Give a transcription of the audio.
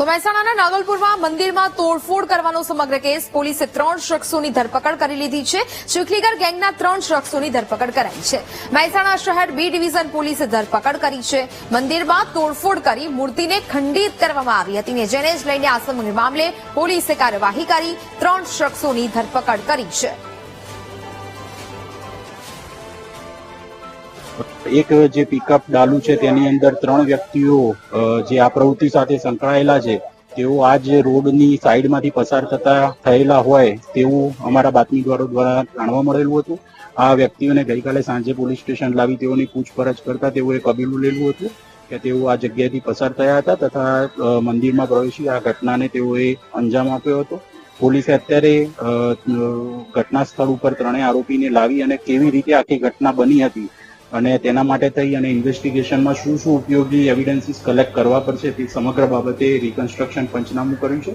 તો મહેસાણાના નાગલપુરમાં મંદિરમાં તોડફોડ કરવાનો સમગ્ર કેસ. પોલીસે ત્રણ શખ્સોની ધરપકડ કરી લીધી છે. ચીખલીગર ગેંગના ત્રણ શખ્સોની ધરપકડ કરાઈ છે. મહેસાણા શહેર બી ડિવિઝન પોલીસે ધરપકડ કરી છે. મંદિરમાં તોડફોડ કરી મૂર્તિને ખંડિત કરવામાં આવી હતી ને જેને જ લઈને આ સમગ્ર મામલે પોલીસે કાર્યવાહી કરી. ત્રણ શખ્સોની ધરપકડ કરી છે. એક જે પિકઅપ ડાલુ છે, તેની અંદર ત્રણ વ્યક્તિઓ જે આ પ્રવૃત્તિ સાથે સંકળાયેલા છે, તેઓ આ જે રોડની સાઈડમાંથી પસાર થતા થયેલા હોય તેવું અમારા બાતમીદારો દ્વારા જાણવા મળેલું હતું. આ વ્યક્તિઓને ગઈકાલે સાંજે પોલીસ સ્ટેશન લાવી તેઓની પૂછપરછ કરતા તેઓએ કબીલું લેલું હતું કે તેઓ આ જગ્યાએથી પસાર થયા હતા તથા મંદિરમાં પ્રવેશી આ ઘટનાને તેઓએ અંજામ આપ્યો હતો. પોલીસે અત્યારે ઘટના સ્થળ ઉપર ત્રણેય આરોપીને લાવી અને કેવી રીતે આખી ઘટના બની હતી અને તેના માટે થઈ અને ઇન્વેસ્ટિગેશનમાં શું શું ઉપયોગી એવિડન્સીસ કલેક્ટ કરવા પડશે તે સમગ્ર બાબતે રિકન્સ્ટ્રક્શન પંચનામું કર્યું છે.